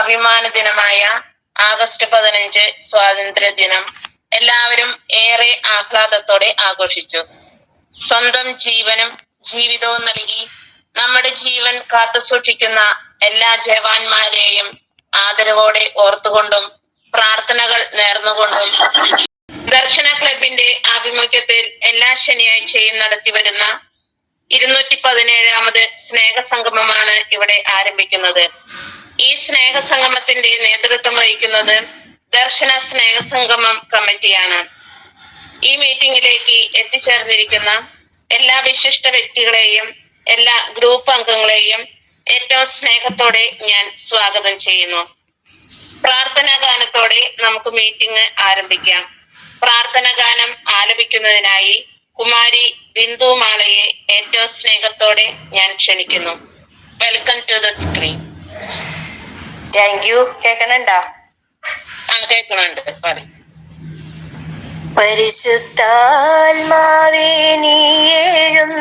അഭിമാന ദിനമായ ആഗസ്റ്റ് പതിനഞ്ച് സ്വാതന്ത്ര്യ ദിനം എല്ലാവരും ഏറെ ആഹ്ലാദത്തോടെ ആഘോഷിച്ചു. സ്വന്തം ജീവനും ജീവിതവും നൽകി നമ്മുടെ ജീവൻ കാത്തുസൂക്ഷിക്കുന്ന എല്ലാ ജവാന്മാരെയും ആദരവോടെ ഓർത്തുകൊണ്ടും പ്രാർത്ഥനകൾ നേർന്നുകൊണ്ടും ദർശന ക്ലബിന്റെ ആഭിമുഖ്യത്തിൽ എല്ലാ ശനിയാഴ്ചയും നടത്തിവരുന്ന ഇരുന്നൂറ്റി പതിനേഴാമത് സ്നേഹസംഗമമാണ് ഇവിടെ ആരംഭിക്കുന്നത്. ഈ സ്നേഹ സംഗമത്തിന്റെ നേതൃത്വം വഹിക്കുന്നത് ദർശന സ്നേഹ സംഗമം കമ്മിറ്റിയാണ്. ഈ മീറ്റിംഗിലേക്ക് എത്തിച്ചേർന്നിരിക്കുന്ന എല്ലാ വിശിഷ്ട വ്യക്തികളെയും എല്ലാ ഗ്രൂപ്പ് അംഗങ്ങളെയും ഏറ്റവും സ്നേഹത്തോടെ ഞാൻ സ്വാഗതം ചെയ്യുന്നു. പ്രാർത്ഥനാ ഗാനത്തോടെ നമുക്ക് മീറ്റിംഗ് ആരംഭിക്കാം. പ്രാർത്ഥന ഗാനം ആലപിക്കുന്നതിനായി കുമാരി ബിന്ദു മാളയെ ഏറ്റവും സ്നേഹത്തോടെ ഞാൻ ക്ഷണിക്കുന്നു. Welcome to the screen thank you കേക്കണുണ്ടോ? ആ കേൾക്കുന്നുണ്ട് പറയും. പരിശുദ്ധാത്മാവേ നീയേഴും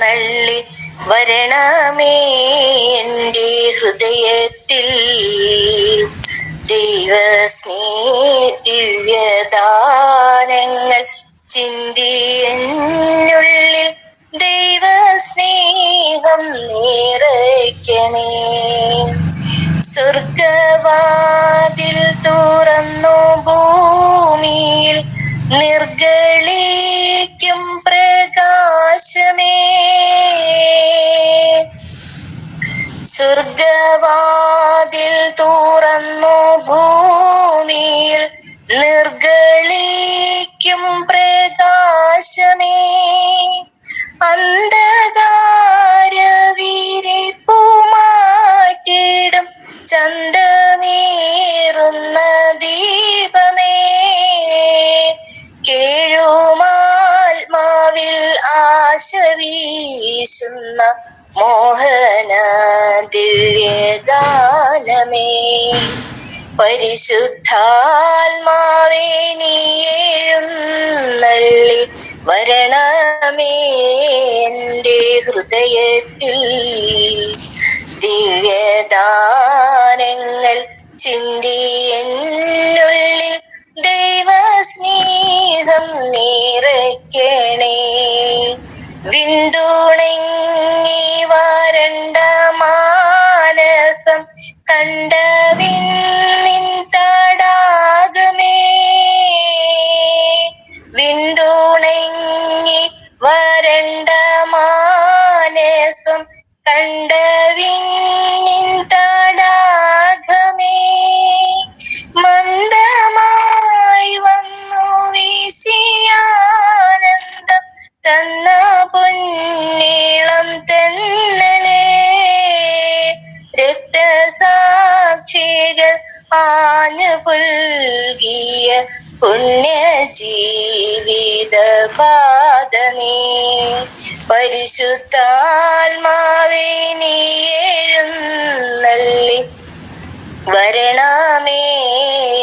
നള്ളി വരണമേ എന്റെ ഹൃദയത്തിൽ. ദൈവസ്നേ ദിവ്യദാനങ്ങൾ ചിന്തി എന്നുള്ളിൽ ദൈവസ്നേഹം നിറയ്ക്കണേ സ്വർഗവാതിൽ തുറന്നു ഭൂമിയിൽ നിർഗളിക്കും പ്രകാശമേ. സ്വർഗവാതിൽ തുറന്നു ഭൂമിയിൽ നിർഗളിക്കും പ്രകാശമേ. പരിശുദ്ധാത്മാവേ നീഴുന്നള്ളി വരണമേ എന്റെ ഹൃദയത്തിൽ. ദിവ്യദാനങ്ങൾ ചിന്തി എന്നുള്ളിൽ ദൈവസ്നേഹം നിറയ്ക്കണേ. വിണ്ടുണങ്ങി വരണ്ട മാനസം കണ്ട പരിശുദ്ധാത്മാവേ നീ എഴുന്നള്ളി. വരണമേ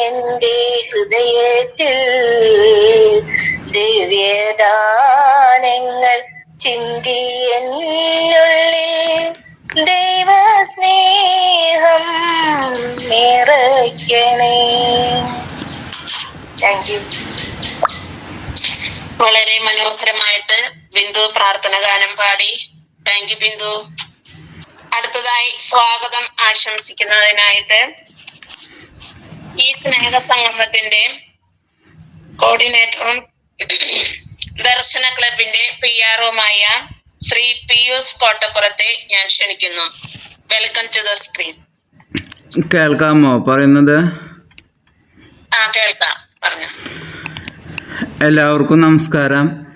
എന്റെ ഹൃദയത്തിൽ. ദിവ്യദാനങ്ങൾ ചിന്തി ദൈവസ്നേഹം നിറയ്ക്കണേ. താങ്ക് യു വളരെ മനോഹരമായിട്ട് ബിന്ദു പ്രാർത്ഥന ഗാനം പാടി. Thank you Bindu. അടുത്തതായി സ്വാഗതം ആശംസിക്കുന്നതിനായിട്ട് ഈ സ്നേഹ സംഗമത്തിന്റെ കോർഡിനേറ്ററും ദർശന ക്ലബിന്റെ പി ആറുമായ ശ്രീ പിയൂസ് കോട്ടപ്പുറത്തെ ഞാൻ ക്ഷണിക്കുന്നു. വെൽക്കം ടു ദ സ്ക്രീൻ കേൾക്കാമോ? പറയുന്നത്? ആ കേൾക്കാം. പറഞ്ഞു. എല്ലാവർക്കും നമസ്കാരം.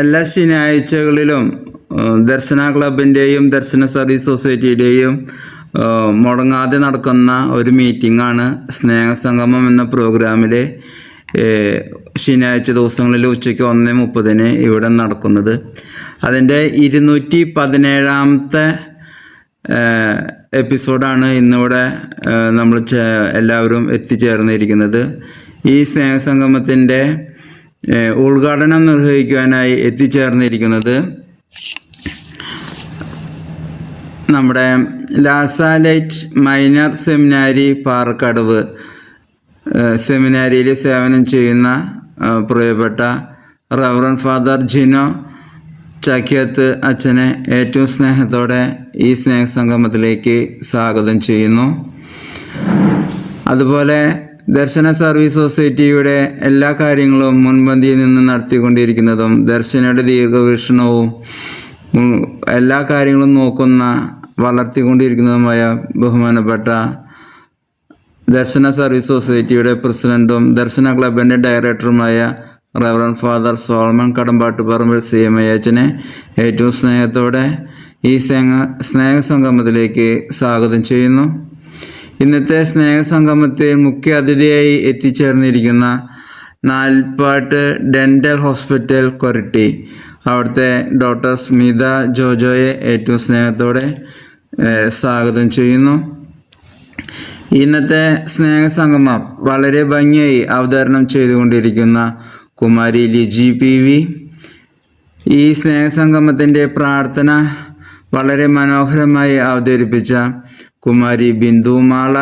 എല്ലാ ശനിയാഴ്ചകളിലും ദർശന ക്ലബിന്റെയും ദർശന സർവീസ് സൊസൈറ്റിയുടെയും മുടങ്ങാതെ നടക്കുന്ന ഒരു മീറ്റിംഗാണ് സ്നേഹസംഗമം എന്ന പ്രോഗ്രാമിൽ ശനിയാഴ്ച ദിവസങ്ങളിൽ ഉച്ചയ്ക്ക് ഒന്ന് മുപ്പതിന് ഇവിടെ നടക്കുന്നത്. അതിന്റെ ഇരുന്നൂറ്റി പതിനേഴാമത്തെ എപ്പിസോഡാണ് ഇന്നിവിടെ നമ്മൾ എല്ലാവരും എത്തിച്ചേർന്നിരിക്കുന്നത്. ഈ സ്നേഹസംഗമത്തിന്റെ ഉദ്ഘാടനം നിർവഹിക്കുവാനായി എത്തിച്ചേർന്നിരിക്കുന്നത് നമ്മുടെ ലാസാലൈറ്റ് മൈനർ സെമിനാരി പാറക്കടവ് സെമിനാരിയിൽ സേവനം ചെയ്യുന്ന പ്രിയപ്പെട്ട റവറൻ ഫാദർ ജിനോ ചാക്യത്ത് അച്ഛനെ ഏറ്റവും സ്നേഹത്തോടെ ഈ സ്നേഹ സംഗമത്തിലേക്ക് സ്വാഗതം ചെയ്യുന്നു. അതുപോലെ ദർശന സർവീസ് സൊസൈറ്റിയുടെ എല്ലാ കാര്യങ്ങളും മുൻപന്തിയിൽ നിന്ന് നടത്തിക്കൊണ്ടിരിക്കുന്നതും ദർശനയുടെ ദീർഘവീക്ഷണവും എല്ലാ കാര്യങ്ങളും നോക്കുന്ന വളർത്തിക്കൊണ്ടിരിക്കുന്നതുമായ ബഹുമാനപ്പെട്ട ദർശന സർവീസ് സൊസൈറ്റിയുടെ പ്രസിഡന്റും ദർശന ക്ലബിന്റെ ഡയറക്ടറുമായ reverend father Solomon Kadampattu Parambil C M I ഏറ്റവും സ്നേഹത്തോടെ ഈ സ്നേഹ സ്നേഹസംഗമത്തിലേക്ക് സ്വാഗതം ചെയ്യുന്നു. ഇന്നത്തെ സ്നേഹസംഗമത്തെ മുഖ്യ അതിഥിയായി എത്തിച്ചേർന്നിരിക്കുന്ന നാൽപ്പാട്ട് ഡെന്റൽ ഹോസ്പിറ്റൽ കൊരട്ടി. അവിടുത്തെ ഡോക്ടർ സ്മിത ജോജോയെ ഏറ്റവും സ്നേഹത്തോടെ സ്വാഗതം ചെയ്യുന്നു. ഇന്നത്തെ സ്നേഹസംഗമം വളരെ ഭംഗിയായി അവതരണം ചെയ്തുകൊണ്ടിരിക്കുന്ന കുമാരി ലിജി പി വി. ഈ സ്നേഹസംഗമത്തിന്റെ പ്രാർത്ഥന വളരെ മനോഹരമായി അവതരിപ്പിച്ച കുമാരി ബിന്ദുമാള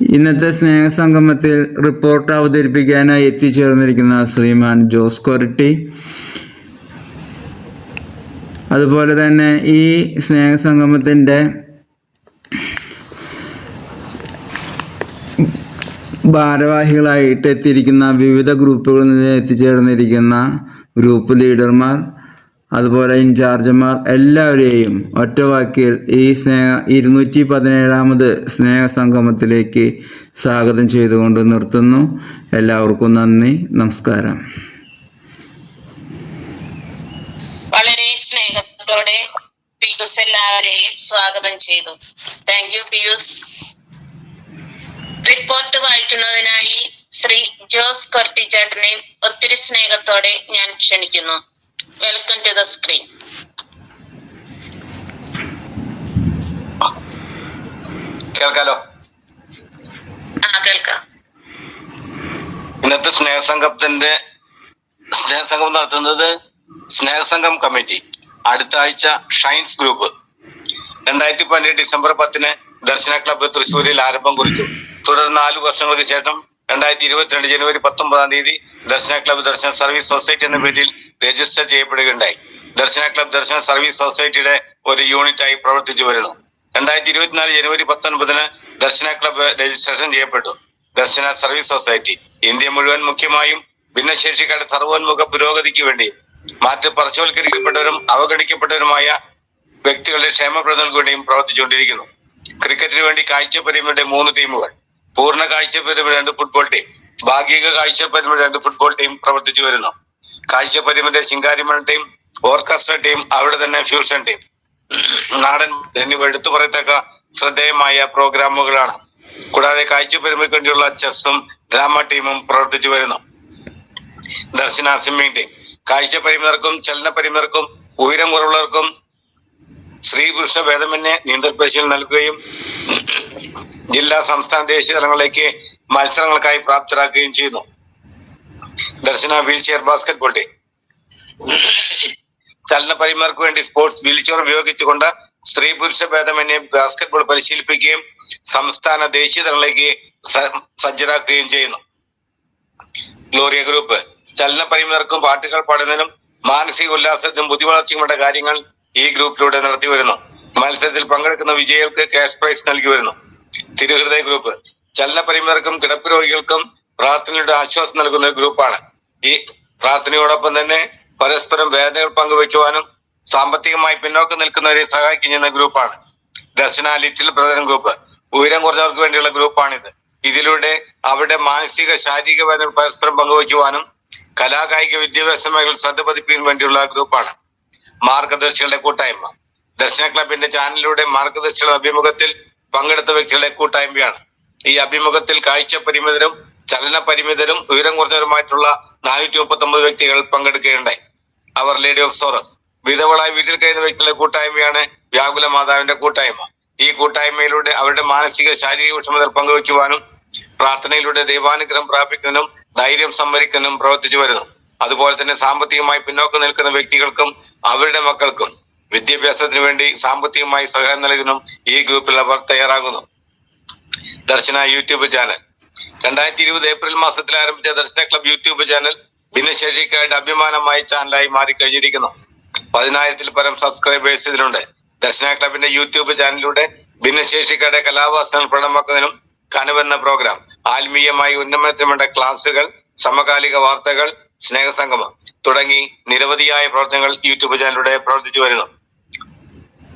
ഇന്നത്തെ സ്നേഹസംഗമത്തിൽ റിപ്പോർട്ട് അവതരിപ്പിക്കാനായി എത്തിച്ചേർന്നിരിക്കുന്ന ശ്രീമാൻ ജോസ് കൊരട്ടി. അതുപോലെ തന്നെ ഈ സ്നേഹസംഗമത്തിന്റെ ഭാരവാഹികളായിട്ട് എത്തിയിരിക്കുന്ന വിവിധ ഗ്രൂപ്പുകളിൽ നിന്ന് എത്തിച്ചേർന്നിരിക്കുന്ന ഗ്രൂപ്പ് ലീഡർമാർ അതുപോലെ ഇൻചാർജ്മാർ എല്ലാവരെയും ഒറ്റവാക്കിൽ ഈ സ്നേഹ ഇരുന്നൂറ്റി പതിനേഴാമത് സ്നേഹ സംഗമത്തിലേക്ക് സ്വാഗതം ചെയ്തുകൊണ്ട് നിർത്തുന്നു. എല്ലാവർക്കും നന്ദി നമസ്കാരം. വളരെ സ്നേഹത്തോടെ പിയൂസ് എല്ലാവരെയും സ്വാഗതം ചെയ്തു. Thank you Pius. റിപ്പോർട്ട് വായിക്കുന്നതിനായി ശ്രീ ജോസ് കൊർട്ടിച്ചേട്ടനെ ഒത്തിരി സ്നേഹത്തോടെ ഞാൻ ക്ഷണിക്കുന്നു. വെൽക്കം ടു ദ സ്ക്രീൻ കേൾക്കാലോ? ഇന്നത്തെ സ്നേഹസംഘത്തിന്റെ സ്നേഹസംഘം നടത്തുന്നത് സ്നേഹസംഘം കമ്മിറ്റി. അടുത്ത ആഴ്ച ഷൈൻസ് ഗ്രൂപ്പ്. രണ്ടായിരത്തി പതിനെട്ട് ഡിസംബർ പത്തിന് ദർശന ക്ലബ്ബ് തൃശ്ശൂരിൽ ആരംഭം കുറിച്ചു. തുടർന്ന് നാലു വർഷങ്ങൾക്ക് ശേഷം രണ്ടായിരത്തി ഇരുപത്തിരണ്ട് ജനുവരി പത്തൊമ്പതാം തീയതി Darshana club Darshana service society എന്ന പേരിൽ രജിസ്റ്റർ ചെയ്യപ്പെടുകയുണ്ടായി. ദർശന ക്ലബ് ദർശന സർവീസ് സൊസൈറ്റിയുടെ ഒരു യൂണിറ്റായി പ്രവർത്തിച്ചു വരുന്നു. രണ്ടായിരത്തി ഇരുപത്തിനാല് ജനുവരി പത്തൊൻപതിന് ദർശന ക്ലബ് രജിസ്ട്രേഷൻ ചെയ്യപ്പെട്ടു. ദർശന സർവീസ് സൊസൈറ്റി ഇന്ത്യ മുഴുവൻ മുഖ്യമായും ഭിന്നശേഷിക്കാരുടെ സർവോന്മുഖ പുരോഗതിക്ക് വേണ്ടി മാറ്റി പാർശ്വവൽക്കരിക്കപ്പെട്ടവരും അവഗണിക്കപ്പെട്ടവരുമായ വ്യക്തികളുടെ ക്ഷേമപ്രതികൾക്ക് വേണ്ടിയും പ്രവർത്തിച്ചുകൊണ്ടിരിക്കുന്നു. ക്രിക്കറ്റിന് വേണ്ടി കാഴ്ചപരിമിയുടെ മൂന്ന് ടീമുകൾ പൂർണ രണ്ട് ഫുട്ബോൾ ടീം ഭാഗിക കാഴ്ചപരിമിയുടെ രണ്ട് ഫുട്ബോൾ ടീം പ്രവർത്തിച്ചു വരുന്നു. കാഴ്ചപരിമിന്റെ ശിങ്കാരിമൺ ടീം ഓർക്കസ്ട്ര ടീം അവിടെ തന്നെ ഫ്യൂഷൻ ടീം നാടൻ എന്നിവ എടുത്തു പറയത്തക്ക ശ്രദ്ധേയമായ പ്രോഗ്രാമുകളാണ്. കൂടാതെ കാഴ്ചപരിമിക്ക് വേണ്ടിയുള്ള ചെസ്സും ഡ്രാമ ടീമും പ്രവർത്തിച്ചു വരുന്നു. ദർശന സ്വിമ്മിംഗ് ടീം കാഴ്ച പരിമിതർക്കും ചലന പരിമിതർക്കും ഉയരം കുറവുള്ളവർക്കും സ്ത്രീ പുരുഷ ഭേദമന്യേ നീന്തൽ പരിശീലനം നൽകുകയും ജില്ലാ സംസ്ഥാന ദേശീയ തലങ്ങളിലേക്ക് മത്സരങ്ങൾക്കായി പ്രാപ്തരാക്കുകയും ചെയ്യുന്നു. Darshana wheelchair basketball team. ചലന പരിമാർക്ക് വേണ്ടി സ്പോർട്സ് വീൽ ചെയർ ഉപയോഗിച്ചുകൊണ്ട് സ്ത്രീ പുരുഷ ഭേദമന്യേ ബാസ്കറ്റ്ബോൾ പരിശീലിപ്പിക്കുകയും സംസ്ഥാന ദേശീയ തലങ്ങളിലേക്ക് സജ്ജരാക്കുകയും ചെയ്യുന്നു. Gloria group. ചലന പരിമിതർക്കും പാട്ടുകൾ പാടുന്നതിനും മാനസിക ഉല്ലാസത്തിനും ബുദ്ധിവളർച്ചയുമുള്ള കാര്യങ്ങൾ ഈ ഗ്രൂപ്പിലൂടെ നടത്തി വരുന്നു. മത്സരത്തിൽ പങ്കെടുക്കുന്ന വിജയികൾക്ക് ക്യാഷ് പ്രൈസ് നൽകി വരുന്നു. തിരുഹൃദയ ഗ്രൂപ്പ്. ചലന പരിമിതർക്കും കിടപ്പ് രോഗികൾക്കും പ്രാർത്ഥനയുടെ ആശ്വാസം നൽകുന്ന ഗ്രൂപ്പാണ്. ഈ പ്രാർത്ഥനയോടൊപ്പം തന്നെ പരസ്പരം വേദനകൾ പങ്കുവയ്ക്കുവാനും സാമ്പത്തികമായി പിന്നോക്കം നിൽക്കുന്നവരെ സഹായിക്കുന്ന ഗ്രൂപ്പാണ്. Darshana little brother group. ഉയരം കുറഞ്ഞവർക്ക് വേണ്ടിയുള്ള ഗ്രൂപ്പാണിത്. ഇതിലൂടെ അവരുടെ മാനസിക ശാരീരിക വേദനകൾ പരസ്പരം പങ്കുവയ്ക്കുവാനും കലാകായിക വിദ്യാഭ്യാസ മേഖലയിൽ ശ്രദ്ധ പതിപ്പിക്കാൻ വേണ്ടിയുള്ള ഗ്രൂപ്പാണ്. മാർഗദർശികളുടെ കൂട്ടായ്മ. ദർശന ക്ലബിന്റെ ചാനലിലൂടെ മാർഗദർശികളുടെ അഭിമുഖത്തിൽ പങ്കെടുത്ത വ്യക്തികളുടെ കൂട്ടായ്മയാണ്. ഈ അഭിമുഖത്തിൽ കാഴ്ച പരിമിതരും ചലന പരിമിതരും ഉയരം കുറഞ്ഞവരുമായിട്ടുള്ള നാനൂറ്റി മുപ്പത്തി ഒമ്പത് വ്യക്തികൾ പങ്കെടുക്കുകയുണ്ടായി. അവർ ലേഡി ഓഫ് സോറസ് വിധവളായി വീട്ടിൽ കഴിയുന്ന വ്യക്തികളുടെ കൂട്ടായ്മയാണ് വ്യാകുല മാതാവിന്റെ കൂട്ടായ്മ. ഈ കൂട്ടായ്മയിലൂടെ അവരുടെ മാനസിക ശാരീരിക വിഷമതകൾ പങ്കുവയ്ക്കുവാനും പ്രാർത്ഥനയിലൂടെ ദൈവാനുഗ്രഹം പ്രാപിക്കുന്നതിനും ധൈര്യം സംഭരിക്കുന്നതിനും പ്രവർത്തിച്ചു വരുന്നു. അതുപോലെ തന്നെ സാമ്പത്തികമായി പിന്നോക്കം നിൽക്കുന്ന വ്യക്തികൾക്കും അവരുടെ മക്കൾക്കും വിദ്യാഭ്യാസത്തിന് വേണ്ടി സാമ്പത്തികമായി സഹായം നൽകുന്നു ഈ ഗ്രൂപ്പിൽ അവർ തയ്യാറാകുന്നു. Darshana YouTube channel. രണ്ടായിരത്തി ഇരുപത് ഏപ്രിൽ മാസത്തിൽ ആരംഭിച്ച ദർശന ക്ലബ് യൂട്യൂബ് ചാനൽ ഭിന്നശേഷിക്കാരുടെ അഭിമാനമായ ചാനലായി മാറിക്കഴിഞ്ഞിരിക്കുന്നു. പതിനായിരത്തിൽ പരം സബ്സ്ക്രൈബേഴ്സ് ഇതിനുണ്ട് ദർശന ക്ലബിന്റെ യൂട്യൂബ് ചാനലിലൂടെ ഭിന്നശേഷിക്കാരുടെ കലാവാസനകൾ പ്രകടമാക്കുന്നതിനും കനവെന്ന പ്രോഗ്രാം ആത്മീയമായി ഉന്നമനത്തിനുവേണ്ട ക്ലാസുകൾ സമകാലിക വാർത്തകൾ സ്നേഹസംഗമം തുടങ്ങി നിരവധിയായ പ്രവർത്തനങ്ങൾ യൂട്യൂബ് ചാനലിലൂടെ പ്രവർത്തിച്ചു വരുന്നു.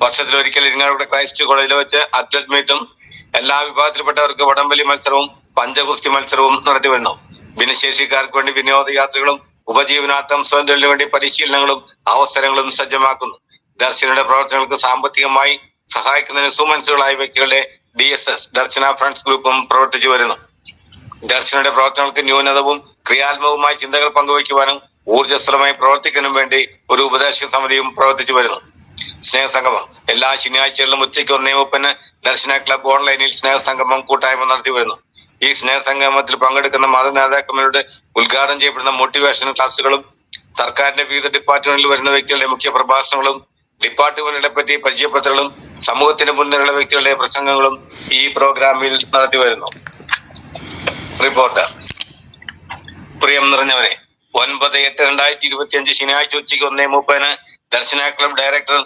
വർഷത്തിലൊരിക്കൽ ഇരിങ്ങാലക്കുട ക്രൈസ്റ്റ് കോളേജിൽ വെച്ച് അത്ലറ്റ് മീറ്റും എല്ലാ വിഭാഗത്തിൽപ്പെട്ടവർക്ക് വടംവലി മത്സരവും പഞ്ചഗുസ്തി മത്സരവും നടത്തി വരുന്നു. ഭിന്നശേഷിക്കാർക്ക് വേണ്ടി വിനോദയാത്രകളും ഉപജീവനാർത്ഥം സ്വയം തൊഴിലിനു വേണ്ടി പരിശീലനങ്ങളും അവസരങ്ങളും സജ്ജമാക്കുന്നു. ദർശനയുടെ പ്രവർത്തനങ്ങൾക്ക് സാമ്പത്തികമായി സഹായിക്കുന്നതിന് സുമനസുകളായ വ്യക്തികളുടെ D S S Darshana friends ഗ്രൂപ്പും പ്രവർത്തിച്ചു വരുന്നു. ദർശനയുടെ പ്രവർത്തനങ്ങൾക്ക് ന്യൂനതവും ക്രിയാത്മകവുമായ ചിന്തകൾ പങ്കുവയ്ക്കുവാനും ഊർജസ്വലമായി പ്രവർത്തിക്കാനും വേണ്ടി ഒരു ഉപദേശക സമിതിയും പ്രവർത്തിച്ചു വരുന്നു. സ്നേഹസംഗമം. എല്ലാ ശനിയാഴ്ചകളിലും ഉച്ചയ്ക്ക് ഒന്നേ മുപ്പന് ദർശന ക്ലബ് ഓൺലൈനിൽ സ്നേഹസംഗമം കൂട്ടായ്മ നടത്തി വരുന്നു. ഈ സ്നേഹസംഗമത്തിൽ പങ്കെടുക്കുന്ന മത നേതാക്കന്മാരുടെ ഉദ്ഘാടനം ചെയ്യപ്പെടുന്ന മോട്ടിവേഷൻ ക്ലാസുകളും സർക്കാരിന്റെ വിവിധ ഡിപ്പാർട്ട്മെന്റിൽ വരുന്ന വ്യക്തികളുടെ മുഖ്യ പ്രഭാഷണങ്ങളും ഡിപ്പാർട്ട്മെന്റുകളെ പറ്റി പരിചയപ്പെടുത്തലും സമൂഹത്തിന് മുന്നിലുള്ള വ്യക്തികളുടെ പ്രസംഗങ്ങളും ഈ പ്രോഗ്രാമിൽ നടത്തി വരുന്നു. റിപ്പോർട്ട്. പ്രിയം നിറഞ്ഞവരെ ഒൻപത് എട്ട് രണ്ടായിരത്തി ഇരുപത്തി അഞ്ച് ശനിയാഴ്ച ഉച്ചയ്ക്ക് ഒന്നേ മുപ്പതിന് ദർശന ക്ലബ് ഡയറക്ടർ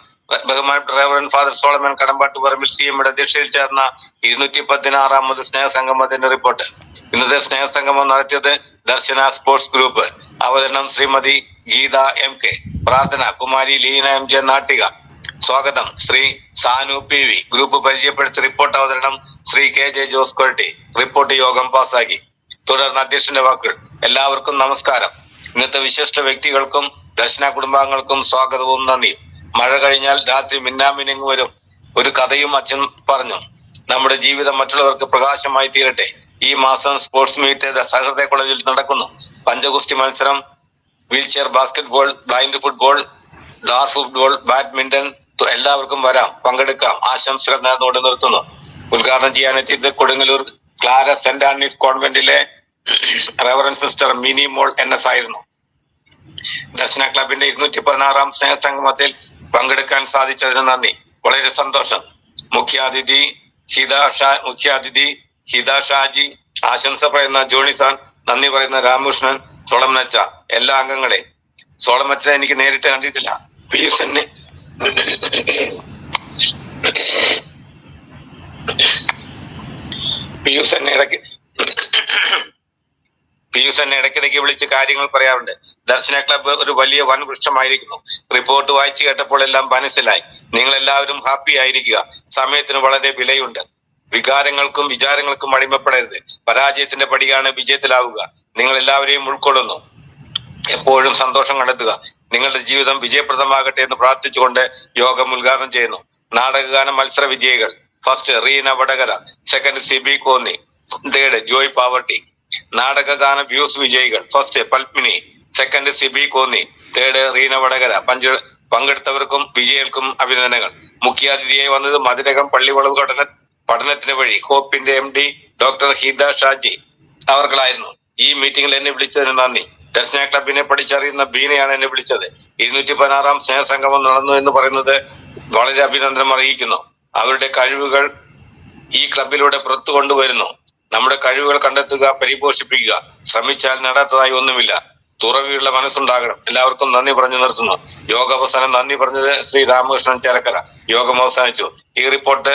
ബഹുമാനപ്പെട്ട reverend father Solomon Kadampattu Parambil C എമ്മിന്റെ അധ്യക്ഷയിൽ ചേർന്ന ഇരുന്നൂറ്റി പതിനാറാമത് സ്നേഹസംഗമത്തിന്റെ റിപ്പോർട്ട് ഇന്നത്തെ സ്നേഹസംഗമം നടത്തിയത് ദർശന സ്പോർട്സ് ഗ്രൂപ്പ്. അവതരണം ശ്രീമതി ഗീത എം കെ. പ്രാർത്ഥന കുമാരി ലീന എം ജെ നാട്ടിക. സ്വാഗതം Shri Sanu P V. Group പരിചയപ്പെടുത്തി റിപ്പോർട്ട് അവതരണം Shri K J Jose Koratty report യോഗം പാസാക്കി തുടർന്ന് അധ്യക്ഷന്റെ വാക്കുകൾ എല്ലാവർക്കും നമസ്കാരം. ഇന്നത്തെ വിശിഷ്ട വ്യക്തികൾക്കും ദർശന കുടുംബാംഗങ്ങൾക്കും സ്വാഗതവും നന്ദിയും. മഴ കഴിഞ്ഞാൽ രാത്രി മിന്നാമിനുങ്ങ് വരും. ഒരു കഥയും അച്ഛൻ പറഞ്ഞു. നമ്മുടെ ജീവിതം മറ്റുള്ളവർക്ക് പ്രകാശമായി തീരട്ടെ. ഈ മാസം സ്പോർട്സ് മീറ്റ് സഹൃദയ കോളേജിൽ നടക്കുന്നു. പഞ്ചഗുസ്തി മത്സരം wheelchair basketball blind football ഡാർ ഫുട്ബോൾ ബാഡ്മിന്റൺ എല്ലാവർക്കും വരാം. പങ്കെടുക്കാം. ആശംസകൾ നേർന്നുകൊണ്ട് നിർത്തുന്നു. ഉദ്ഘാടനം ചെയ്യാനെത്തിയത് Kodungallur Clara saint Antony's കോൺവെന്റിലെ reverend sister Mini Mol N S ആയിരുന്നു. ദർശന ക്ലബിന്റെ ഇരുന്നൂറ്റി പതിനാറാം സ്നേഹസംഗമത്തിൽ പങ്കെടുക്കാൻ സാധിച്ചതിന് നന്ദി. വളരെ സന്തോഷം. മുഖ്യാതിഥി ഹിത ഷാ മുഖ്യാതിഥി ഹിത ഷാജി ആശംസ പറയുന്ന ജോണിസാൻ നന്ദി പറയുന്ന രാമകൃഷ്ണൻ സോളമനച്ച എല്ലാ അംഗങ്ങളെ സോളമച്ച എനിക്ക് നേരിട്ട് കണ്ടിട്ടില്ല. പി എസ് എന്നെ പിയൂസ് എന്നെ ഇടയ്ക്ക് പിയൂസ് എന്നെ ഇടയ്ക്കിടയ്ക്ക് വിളിച്ച് കാര്യങ്ങൾ പറയാറുണ്ട്. ദർശന ക്ലബ്ബ് ഒരു വലിയ വൻ വൃക്ഷമായിരിക്കുന്നു. റിപ്പോർട്ട് വായിച്ചു കേട്ടപ്പോൾ എല്ലാം മനസ്സിലായി. നിങ്ങൾ എല്ലാവരും ഹാപ്പി ആയിരിക്കുക. സമയത്തിന് വളരെ വിലയുണ്ട്. വികാരങ്ങൾക്കും വിചാരങ്ങൾക്കും അടിമപ്പെടരുത്. പരാജയത്തിന്റെ പടിയാണ് വിജയത്തിലാവുക. നിങ്ങൾ എല്ലാവരെയും ഉൾക്കൊള്ളുന്നു. എപ്പോഴും സന്തോഷം കണ്ടെത്തുക. നിങ്ങളുടെ ജീവിതം വിജയപ്രദമാകട്ടെ എന്ന് പ്രാർത്ഥിച്ചുകൊണ്ട് യോഗം ഉദ്ഘാടനം ചെയ്യുന്നു. നാടകഗാന മത്സര വിജയികൾ. First Reena Vadakara second Sibi Konni third Joy Pavaratty നാടകഗാന വ്യൂസ് വിജയികൾ first Padmini second Sibi Konni third Reena Vadakara പഞ്ച പങ്കെടുത്തവർക്കും വിജയികൾക്കും അഭിനന്ദനങ്ങൾ മുഖ്യാതിഥിയായി വന്നത് മതിരകം പള്ളിവളവ് ഘടന പഠനത്തിന് വഴി കോപ്പിന്റെ M D doctor Hitha Shaji അവർകളായിരുന്നു ഈ മീറ്റിംഗിൽ എന്നെ വിളിച്ചതിന് നന്ദി. ദർശന ക്ലബിനെ പഠിച്ചറിയുന്ന ബീനയാണ് എന്നെ വിളിച്ചത്. ഇരുന്നൂറ്റി പതിനാറാം സ്നേഹസംഗമം നടന്നു എന്ന് പറയുന്നത് വളരെ അഭിനന്ദനം അറിയിക്കുന്നു. അവരുടെ കഴിവുകൾ ഈ ക്ലബിലൂടെ പുറത്തു കൊണ്ടുവരുന്നു. നമ്മുടെ കഴിവുകൾ കണ്ടെത്തുക പരിപോഷിപ്പിക്കുക. ശ്രമിച്ചാൽ നേടാത്തതായി ഒന്നുമില്ല. തുറവിയുള്ള മനസ്സുണ്ടാകണം. എല്ലാവർക്കും നന്ദി പറഞ്ഞു നിർത്തുന്നു. യോഗ അവസാനം നന്ദി പറഞ്ഞത് ശ്രീ രാമകൃഷ്ണൻ ചേരക്കര യോഗം അവസാനിച്ചു. ഈ റിപ്പോർട്ട്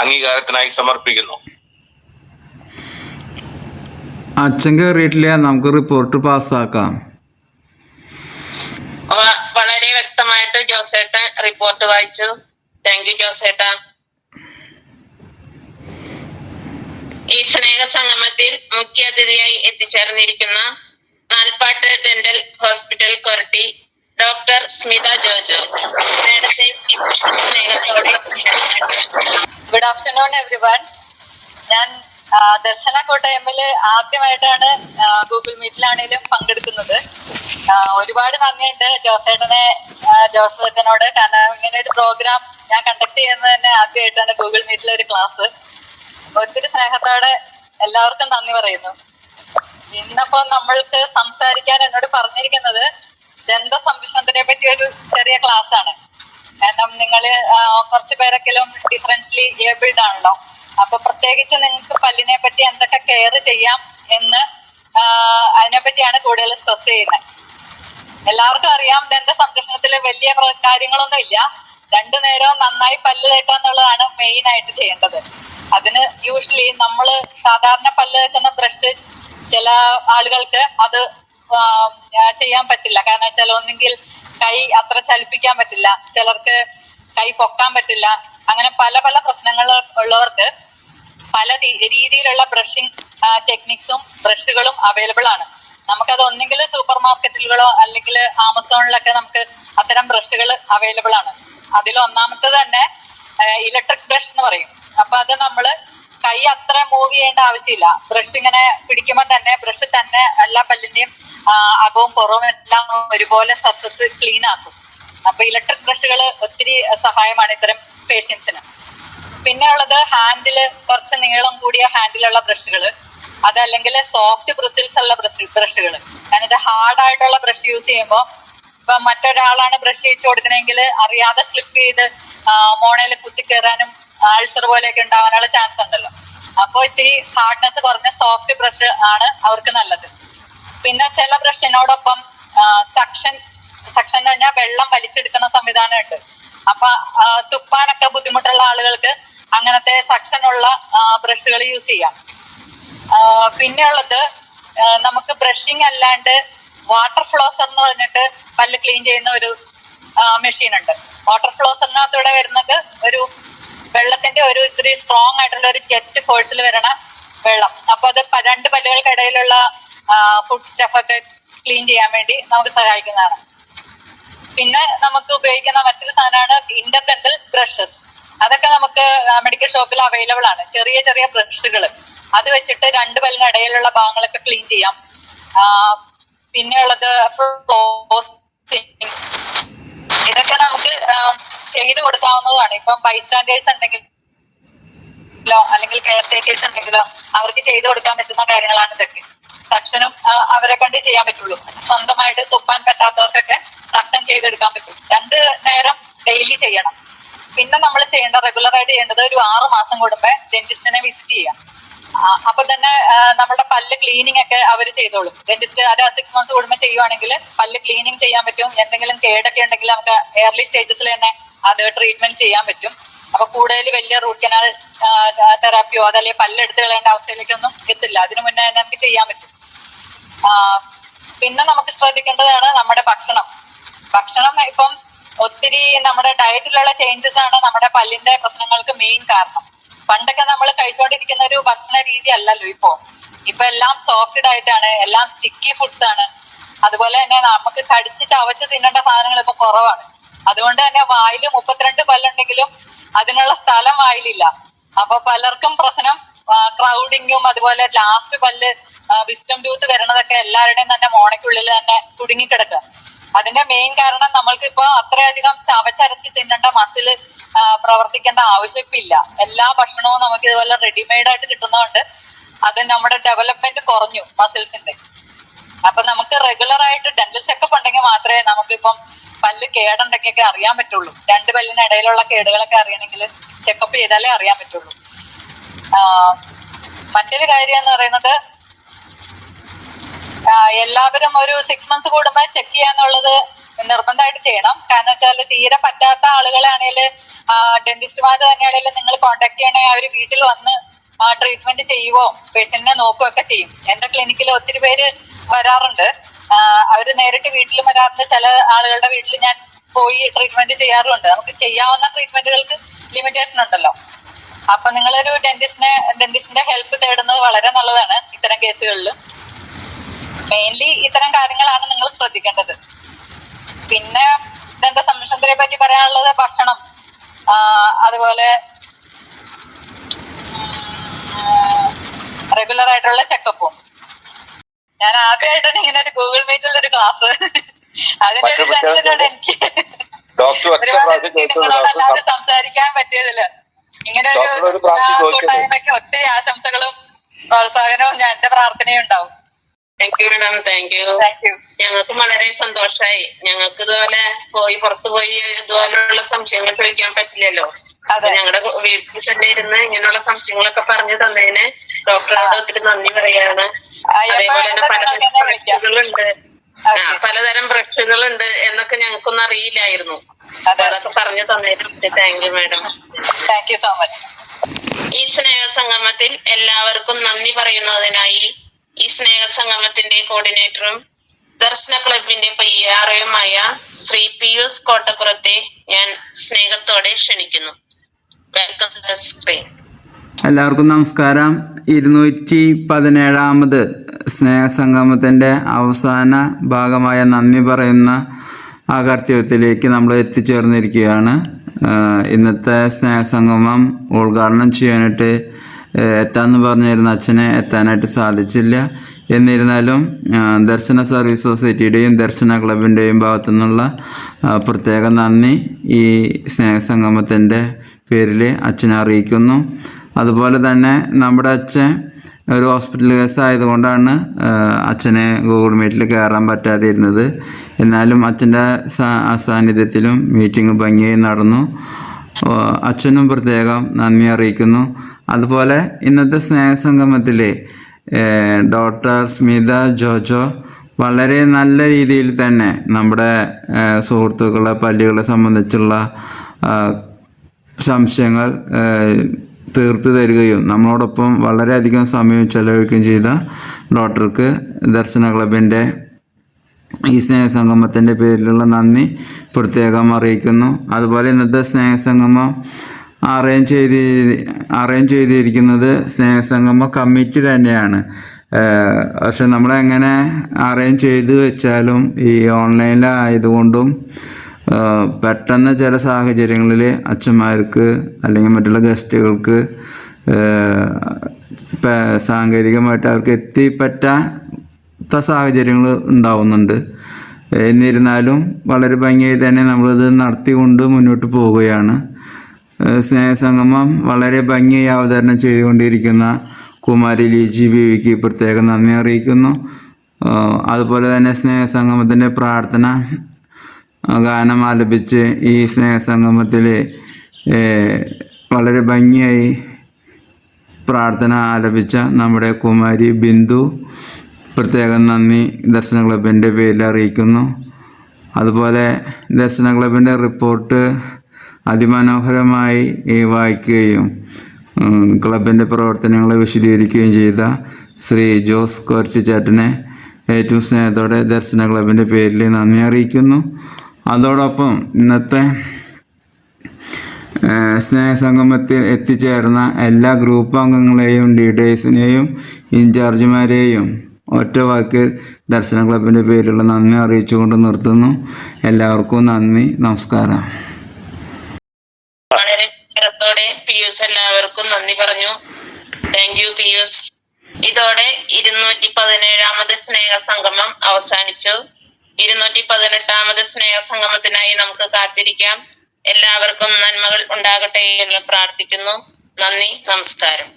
അംഗീകാരത്തിനായി സമർപ്പിക്കുന്നു. അച്ഛൻ കയറിയിട്ടില്ല നമുക്ക് റിപ്പോർട്ട് പാസ്സാക്കാം. വളരെ വ്യക്തമായിട്ട് ജോസേട്ടൻ റിപ്പോർട്ട് വായിച്ചു. താങ്ക് യു ജോസേട്ടാ. ഈ സ്നേഹ സംഗമത്തിൽ മുഖ്യാതിഥിയായി എത്തിച്ചേർന്നിരിക്കുന്ന Nalpat dental hospital Koratty doctor Smitha Jojo. നേരത്തെ ഗുഡ് ആഫ്റ്റർനൂൺ എവ്രി വൺ ഞാൻ ദർശന കോട്ടയമ്മിൽ ആദ്യമായിട്ടാണ് ഗൂഗിൾ മീറ്റിലാണേലും പങ്കെടുക്കുന്നത്. ഒരുപാട് നന്ദിയുണ്ട് ജോസേട്ടനെ ജോസേട്ടനോട് കാരണം ഇങ്ങനെ ഒരു പ്രോഗ്രാം ഞാൻ കണ്ടക്ട് ചെയ്യുന്നത് തന്നെ ആദ്യമായിട്ടാണ് ഗൂഗിൾ മീറ്റിലെ ഒരു ക്ലാസ് ഒത്തിരി സ്നേഹത്തോടെ എല്ലാവർക്കും നന്ദി പറയുന്നു. ഇന്നപ്പോ നമ്മൾക്ക് സംസാരിക്കാൻ എന്നോട് പറഞ്ഞിരിക്കുന്നത് ദന്ത സംരക്ഷണത്തിനെ പറ്റി ഒരു ചെറിയ ക്ലാസ് ആണ്. കാരണം നിങ്ങൾ കുറച്ച് പേരെങ്കിലും ഡിഫറൻഷ്യലി ഏബിൾഡ് ആണല്ലോ. അപ്പൊ പ്രത്യേകിച്ച് നിങ്ങൾക്ക് പല്ലിനെ പറ്റി എന്തൊക്കെ കെയർ ചെയ്യാം എന്ന് അതിനെ അതിനെപ്പറ്റിയാണ് കൂടുതൽ സ്ട്രെസ് ചെയ്യുന്നത്. എല്ലാവർക്കും അറിയാം ദന്ത സംരക്ഷണത്തിൽ വലിയ കാര്യങ്ങളൊന്നും ഇല്ല. രണ്ടു നേരവും നന്നായി പല്ല് തേക്കുക എന്നുള്ളതാണ് മെയിൻ ആയിട്ട് ചെയ്യേണ്ടത്. അതിന് യൂഷ്വലി നമ്മൾ സാധാരണ പല്ല് തേക്കുന്ന ബ്രഷ് ചില ആളുകൾക്ക് അത് ചെയ്യാൻ പറ്റില്ല. കാരണം വെച്ചാൽ ഒന്നെങ്കിൽ കൈ അത്ര ചലിപ്പിക്കാൻ പറ്റില്ല. ചിലർക്ക് കൈ പൊക്കാൻ പറ്റില്ല. അങ്ങനെ പല പല പ്രശ്നങ്ങൾ ഉള്ളവർക്ക് പല രീതിയിലുള്ള ബ്രഷിംഗ് ടെക്നിക്സും ബ്രഷുകളും അവൈലബിൾ ആണ്. നമുക്കത് ഒന്നെങ്കിൽ സൂപ്പർ മാർക്കറ്റുകളോ അല്ലെങ്കിൽ ആമസോണിലൊക്കെ നമുക്ക് അത്തരം ബ്രഷുകൾ അവൈലബിൾ ആണ്. അതിൽ ഒന്നാമത്തെ തന്നെ ഇലക്ട്രിക് ബ്രഷ് എന്ന് പറയും. അപ്പൊ അത് നമ്മൾ കൈ അത്ര മൂവ് ചെയ്യേണ്ട ആവശ്യമില്ല. ബ്രഷ് ഇങ്ങനെ പിടിക്കുമ്പോൾ തന്നെ ബ്രഷ് തന്നെ എല്ലാ പല്ലിന്റെയും അകവും പുറവും എല്ലാം ഒരുപോലെ സർഫസ് ക്ലീൻ ആക്കും. അപ്പൊ ഇലക്ട്രിക് ബ്രഷുകൾ ഒത്തിരി സഹായമാണ് ഇത്തരം പേഷ്യൻസിന് പിന്നെ ഉള്ളത് ഹാൻഡിൽ കുറച്ച് നീളം കൂടിയ ഹാൻഡിലുള്ള ബ്രഷുകൾ അതല്ലെങ്കിൽ സോഫ്റ്റ് ബ്രിസിൽസ് ഉള്ള ബ്രഷ് ബ്രഷുകൾ കാരണം ഹാർഡ് ആയിട്ടുള്ള ബ്രഷ് യൂസ് ചെയ്യുമ്പോൾ ഇപ്പൊ മറ്റൊരാളാണ് ബ്രഷ് ചെയ്യിച്ചു കൊടുക്കണമെങ്കിൽ അറിയാതെ സ്ലിപ്പ് ചെയ്ത് മോണയിൽ കുത്തിക്കയറാനും ആൾസർ പോലെയൊക്കെ ഉണ്ടാവാനുള്ള ചാൻസ് ഉണ്ടല്ലോ. അപ്പോൾ ഇത്തിരി ഹാർഡ്നെസ് കുറഞ്ഞ സോഫ്റ്റ് ബ്രഷ് ആണ് അവർക്ക് നല്ലത്. പിന്നെ ചില ബ്രഷിനോടൊപ്പം സക്ഷൻ സക്ഷൻ എന്ന് പറഞ്ഞാൽ വെള്ളം വലിച്ചെടുക്കുന്ന സംവിധാനം ഉണ്ട്. അപ്പൊ തുപ്പാനൊക്കെ ബുദ്ധിമുട്ടുള്ള ആളുകൾക്ക് അങ്ങനത്തെ സക്ഷൻ ഉള്ള ബ്രഷുകൾ യൂസ് ചെയ്യാം. പിന്നെ ഉള്ളത് നമുക്ക് ബ്രഷിങ് അല്ലാണ്ട് വാട്ടർ ഫ്ലോസർ എന്ന് പറഞ്ഞിട്ട് പല്ല് ക്ലീൻ ചെയ്യുന്ന ഒരു മെഷീൻ ഉണ്ട്. വാട്ടർ ഫ്ലോസറിനകത്തൂടെ വരുന്നത് ഒരു വെള്ളത്തിന്റെ ഒരു ഇത്തിരി സ്ട്രോങ് ആയിട്ടുള്ള ഒരു ജെറ്റ് ഫോഴ്സിൽ വരണ വെള്ളം. അപ്പൊ അത് രണ്ട് പല്ലുകൾക്കിടയിലുള്ള ഫുഡ് സ്റ്റഫ് ഒക്കെ ക്ലീൻ ചെയ്യാൻ വേണ്ടി നമുക്ക് സഹായിക്കുന്നതാണ്. പിന്നെ നമുക്ക് ഉപയോഗിക്കുന്ന മറ്റൊരു സാധനമാണ് ഇന്റർഡെന്റൽ ബ്രഷസ് അതൊക്കെ നമുക്ക് മെഡിക്കൽ ഷോപ്പിൽ അവൈലബിൾ ആണ്. ചെറിയ ചെറിയ ബ്രഷുകൾ അത് വെച്ചിട്ട് രണ്ട് പല്ലിനിടയിലുള്ള ഭാഗങ്ങളൊക്കെ ക്ലീൻ ചെയ്യാം. പിന്നെ ഉള്ളത് ഇതൊക്കെ നമുക്ക് ചെയ്തു കൊടുക്കാവുന്നതാണ്. ഇപ്പം ബൈസ്റ്റാൻഡേഴ്സ് ഉണ്ടെങ്കിൽ അല്ലെങ്കിൽ കെയർ ടേക്കേഴ്സ് ഉണ്ടെങ്കിലോ അവർക്ക് ചെയ്തു കൊടുക്കാൻ പറ്റുന്ന കാര്യങ്ങളാണ് ഇതൊക്കെ. സക്ഷനും അവരെ കണ്ട് ചെയ്യാൻ പറ്റുള്ളൂ. സ്വന്തമായിട്ട് തുപ്പാൻ പറ്റാത്തവർക്കൊക്കെ സക്ഷൻ ചെയ്തെടുക്കാൻ പറ്റും. രണ്ട് നേരം ഡെയിലി ചെയ്യണം. പിന്നെ നമ്മൾ ചെയ്യേണ്ട റെഗുലർ ആയിട്ട് ചെയ്യേണ്ടത് ഒരു ആറ് മാസം കൂടുമ്പോ ഡെന്റിസ്റ്റിനെ വിസിറ്റ് ചെയ്യാം. അപ്പൊ തന്നെ നമ്മുടെ പല്ല് ക്ലീനിങ് ഒക്കെ അവർ ചെയ്തോളും. ഡെന്റിസ്റ്റ് ഒരു സിക്സ് മന്ത്സ് കൂടുമ്പോൾ ചെയ്യുവാണെങ്കിൽ പല്ല് ക്ലീനിങ് ചെയ്യാൻ പറ്റും. എന്തെങ്കിലും കേടൊക്കെ ഉണ്ടെങ്കിൽ നമുക്ക് ഏർലി സ്റ്റേജസിൽ തന്നെ അത് ട്രീറ്റ്മെന്റ് ചെയ്യാൻ പറ്റും. അപ്പൊ കൂടുതൽ വലിയ റൂട്ട് കനാൽ തെറാപ്പിയോ അതല്ലെങ്കിൽ പല്ലെടുത്ത് കളയേണ്ട അവസ്ഥയിലേക്കൊന്നും എത്തില്ല. അതിനു മുന്നേ നമുക്ക് ചെയ്യാൻ പറ്റും. പിന്നെ നമുക്ക് ശ്രദ്ധിക്കേണ്ടതാണ് നമ്മുടെ ഭക്ഷണം. ഭക്ഷണം ഇപ്പം ഒത്തിരി നമ്മുടെ ഡയറ്റിലുള്ള ചേഞ്ചസ് ആണ് നമ്മുടെ പല്ലിന്റെ പ്രശ്നങ്ങൾക്ക് മെയിൻ കാരണം. പണ്ടൊക്കെ നമ്മൾ കഴിച്ചുകൊണ്ടിരിക്കുന്ന ഒരു ഭക്ഷണ രീതി അല്ലല്ലോ ഇപ്പോ. ഇപ്പൊ എല്ലാം സോഫ്റ്റ് ഡയറ്റ് ആണ് എല്ലാം സ്റ്റിക്കി ഫുഡ്സ് ആണ്. അതുപോലെ തന്നെ നമുക്ക് കടിച്ച് ചവച്ച് തിന്നേണ്ട സാധനങ്ങൾ ഇപ്പൊ കുറവാണ്. അതുകൊണ്ട് തന്നെ വായിൽ മുപ്പത്തിരണ്ട് പല്ലുണ്ടെങ്കിലും അതിനുള്ള സ്ഥലം വായിലില്ല. അപ്പൊ പലർക്കും പ്രശ്നം ക്രൗഡിങ്ങും അതുപോലെ ലാസ്റ്റ് പല്ല് വിസ്റ്റം ടൂത്ത് വരണതൊക്കെ എല്ലാവരുടെയും തന്നെ മോണയ്ക്കുള്ളിൽ തന്നെ കുടുങ്ങിക്കിടക്കുക. അതിന്റെ മെയിൻ കാരണം നമ്മൾക്ക് ഇപ്പൊ അത്രയധികം ചവച്ചരച്ച് തിന്നേണ്ട മസിൽ പ്രവർത്തിക്കേണ്ട ആവശ്യമില്ല. എല്ലാ ഭക്ഷണവും നമുക്ക് ഇതുപോലെ റെഡിമെയ്ഡ് ആയിട്ട് കിട്ടുന്നതുകൊണ്ട് അത് നമ്മുടെ ഡെവലപ്മെന്റ് കുറഞ്ഞു മസിൽസിന്റെ അപ്പൊ നമുക്ക് റെഗുലർ ആയിട്ട് ഡെന്റൽ ചെക്കപ്പ് ഉണ്ടെങ്കിൽ മാത്രമേ നമുക്കിപ്പം പല്ല് കേടുണ്ടെങ്കിലൊക്കെ അറിയാൻ പറ്റുള്ളൂ. രണ്ട് പല്ലിന് ഇടയിലുള്ള കേടുകളൊക്കെ അറിയണമെങ്കിൽ ചെക്കപ്പ് ചെയ്താലേ അറിയാൻ പറ്റുള്ളൂ. മറ്റൊരു കാര്യം എന്ന് പറയുന്നത് എല്ലാവരും ഒരു സിക്സ് മന്ത്സ് കൂടുമ്പോ ചെക്ക് ചെയ്യാന്നുള്ളത് നിർബന്ധമായിട്ട് ചെയ്യണം. കാരണം വെച്ചാൽ തീരെ പറ്റാത്ത ആളുകളാണെങ്കിൽ ഡെന്റിസ്റ്റുമാർ തന്നെയാണെങ്കിലും നിങ്ങൾ കോണ്ടാക്ട് ചെയ്യണേ അവർ വീട്ടിൽ വന്ന് ട്രീറ്റ്മെന്റ് ചെയ്യുവോ പേഷ്യന്റിനെ നോക്കുകയൊക്കെ ചെയ്യും. എന്റെ ക്ലിനിക്കിൽ ഒത്തിരി പേര് വരാറുണ്ട്. അവർ നേരിട്ട് വീട്ടിൽ വരാറുണ്ട്. ചില ആളുകളുടെ വീട്ടിൽ ഞാൻ പോയി ട്രീറ്റ്മെന്റ് ചെയ്യാറുണ്ട്. നമുക്ക് ചെയ്യാവുന്ന ട്രീറ്റ്മെന്റുകൾക്ക് ലിമിറ്റേഷൻ ഉണ്ടല്ലോ. അപ്പൊ നിങ്ങളൊരു ഡെന്റിസ്റ്റിനെ ഡെന്റിസ്റ്റിന്റെ ഹെൽപ്പ് തേടുന്നത് വളരെ നല്ലതാണ് ഇത്തരം കേസുകളിൽ മെയിൻലി ഇത്തരം കാര്യങ്ങളാണ് നിങ്ങൾ ശ്രദ്ധിക്കേണ്ടത്. പിന്നെ ദന്ത സംരക്ഷണത്തിനെ പറ്റി പറയാനുള്ളത്? ഭക്ഷണം. അതുപോലെ റെഗുലർ ആയിട്ടുള്ള ചെക്കപ്പും ഞാൻ ആദ്യമായിട്ടാണ് ഇങ്ങനെ ഒരു ഗൂഗിൾ മീറ്റിൽ ഒരു ക്ലാസ് അതിന്റെ ഒരു ടെൻഷനാണ് എനിക്ക്. ഡോക്ടർ ഒറ്റ ഒരുപാട് പ്രാവശ്യം നിങ്ങളോട് എല്ലാവരും സംസാരിക്കാൻ പറ്റിയതിൽ. ഇങ്ങനെ ഒരു കൂട്ടായ്മയ്ക്ക് ഒത്തിരി ആശംസകളും പ്രോത്സാഹനവും ഞാൻ എന്റെ പ്രാർത്ഥനയും ഉണ്ടാവും. Thank you madam thank you ഞങ്ങൾക്കും വളരെ സന്തോഷായി. ഞങ്ങൾക്ക് ഇതുപോലെ പോയി പുറത്തു പോയി ഇതുപോലുള്ള സംശയങ്ങൾ ചോദിക്കാൻ പറ്റില്ലല്ലോ. അതെ. ഞങ്ങളുടെ വീട്ടിൽ തന്നെ ഇരുന്ന് ഇങ്ങനെയുള്ള സംശയങ്ങളൊക്കെ പറഞ്ഞു തന്നതിന് ഡോക്ടറോട് ഒത്തിരി നന്ദി പറയാണ്. അതേപോലെ തന്നെ പലതരം. പലതരം പ്രശ്നങ്ങളുണ്ട് എന്നൊക്കെ ഞങ്ങൾക്കൊന്നും അറിയില്ലായിരുന്നു. അതൊക്കെ പറഞ്ഞു തന്നതിന് thank you madam thank you so much ഈ സ്നേഹ സംഗമത്തിൽ എല്ലാവർക്കും നന്ദി പറയുന്നതിനായി ഈ സ്നേഹ സംഗമത്തിന്റെ കോർഡിനേറ്ററും ദർശന ക്ലബിന്റെ പയ്യാറയുമായ ശ്രീ പിയൂസ് കോട്ടപ്പുറത്തെ ഞാൻ സ്നേഹത്തോടെ ക്ഷണിക്കുന്നു. വെൽക്കം ടു എല്ലാവർക്കും നമസ്കാരം. ഇരുന്നൂറ്റി പതിനേഴാമത് സ്നേഹസംഗമത്തിന്റെ അവസാന ഭാഗമായ നന്ദി പറയുന്ന ആ നമ്മൾ എത്തിച്ചേർന്നിരിക്കുകയാണ്. ഇന്നത്തെ സ്നേഹസംഗമം ഉദ്ഘാടനം ചെയ്യാനായിട്ട് എത്താമെന്ന് പറഞ്ഞിരുന്ന അച്ഛനെ എത്താനായിട്ട് സാധിച്ചില്ല. എന്നിരുന്നാലും ദർശന സർവീസ് സൊസൈറ്റിയുടെയും ദർശന ക്ലബിന്റെയും ഭാഗത്തു നിന്നുള്ള പ്രത്യേക നന്ദി ഈ സ്നേഹസംഗമത്തിന്റെ പേരിൽ അച്ഛനെ അറിയിക്കുന്നു. അതുപോലെ തന്നെ നമ്മുടെ അച്ഛൻ ഒരു ഹോസ്പിറ്റൽ കേസ് ആയതുകൊണ്ടാണ് അച്ഛനെ ഗൂഗിൾ മീറ്റിൽ കയറാൻ പറ്റാതെ ഇരുന്നത് എന്നാലും അച്ഛന്റെ സാന്നിധ്യത്തിലും മീറ്റിംഗ് ഭംഗിയായി നടന്നു. അച്ഛനും പ്രത്യേകം നന്ദി അറിയിക്കുന്നു. അതുപോലെ ഇന്നത്തെ സ്നേഹസംഗമത്തിൽ ഡോക്ടർ സ്മിത ജോജോ വളരെ നല്ല രീതിയിൽ തന്നെ നമ്മുടെ സുഹൃത്തുക്കളെ പല്ലികളെ സംബന്ധിച്ചുള്ള സംശയങ്ങൾ തീർത്തു തരികയും നമ്മളോടൊപ്പം വളരെയധികം സമയം ചെലവഴിക്കുകയും ചെയ്ത ഡോക്ടർക്ക് ദർശന ക്ലബിന്റെ ഈ സ്നേഹസംഗമത്തിന്റെ പേരിലുള്ള നന്ദി പ്രത്യേകം അറിയിക്കുന്നു. അതുപോലെ ഇന്നത്തെ സ്നേഹസംഗമം അറേഞ്ച് ചെയ്ത് അറേഞ്ച് ചെയ്തിരിക്കുന്നത് സ്നേഹസംഗമ കമ്മിറ്റി തന്നെയാണ്. പക്ഷെ നമ്മളെങ്ങനെ അറേഞ്ച് ചെയ്ത് വെച്ചാലും ഈ ഓൺലൈനിലായതുകൊണ്ടും പെട്ടെന്ന് ചില സാഹചര്യങ്ങളിൽ അച്ഛന്മാർക്ക് അല്ലെങ്കിൽ മറ്റുള്ള ഗസ്റ്റുകൾക്ക് സാങ്കേതികമായിട്ട് അവർക്ക് എത്തിപ്പറ്റാത്ത സാഹചര്യങ്ങൾ ഉണ്ടാവുന്നുണ്ട്. എന്നിരുന്നാലും വളരെ ഭംഗിയായി തന്നെ നമ്മളിത് നടത്തിക്കൊണ്ട് മുന്നോട്ട് പോവുകയാണ്. സ്നേഹസംഗമം വളരെ ഭംഗിയായി അവതരണം ചെയ്തുകൊണ്ടിരിക്കുന്ന കുമാരി ലിജി ബിവിക്ക് പ്രത്യേകം നന്ദി അറിയിക്കുന്നു. അതുപോലെ തന്നെ സ്നേഹസംഗമത്തിന്റെ പ്രാർത്ഥന ഗാനം ആലപിച്ച് ഈ സ്നേഹസംഗമത്തിൽ വളരെ ഭംഗിയായി പ്രാർത്ഥന ആലപിച്ച നമ്മുടെ കുമാരി ബിന്ദു പ്രത്യേകം നന്ദി ദർശന ക്ലബിന്റെ പേരിൽ അറിയിക്കുന്നു. അതുപോലെ ദർശന ക്ലബിന്റെ റിപ്പോർട്ട് അതിമനോഹരമായി വായിക്കുകയും ക്ലബിന്റെ പ്രവർത്തനങ്ങളെ വിശദീകരിക്കുകയും ചെയ്ത ശ്രീ ജോസ് കോർട്ടിച്ചാറ്റിനെ ഏറ്റവും സ്നേഹത്തോടെ ദർശന ക്ലബിന്റെ പേരിൽ നന്ദി അറിയിക്കുന്നു. അതോടൊപ്പം ഇന്നത്തെ സ്നേഹസംഗമത്തിൽ എത്തിച്ചേർന്ന എല്ലാ ഗ്രൂപ്പ് അംഗങ്ങളെയും ലീഡേഴ്സിനെയും ഇൻചാർജുമാരെയും ഒറ്റ വാക്കിൽ ദർശന ക്ലബിന്റെ പേരിലുള്ള നന്ദി അറിയിച്ചുകൊണ്ട് നിർത്തുന്നു. എല്ലാവർക്കും നന്ദി നമസ്കാരം. പിയൂസ് എല്ലാവർക്കും നന്ദി പറഞ്ഞു. താങ്ക് യു പിയൂസ് ഇതോടെ ഇരുന്നൂറ്റി പതിനേഴാമത് സ്നേഹ സംഗമം അവസാനിച്ചു. ഇരുന്നൂറ്റി പതിനെട്ടാമത് സ്നേഹ സംഗമത്തിനായി നമുക്ക് കാത്തിരിക്കാം. എല്ലാവർക്കും നന്മകൾ ഉണ്ടാകട്ടെ എന്ന് പ്രാർത്ഥിക്കുന്നു. നന്ദി നമസ്കാരം.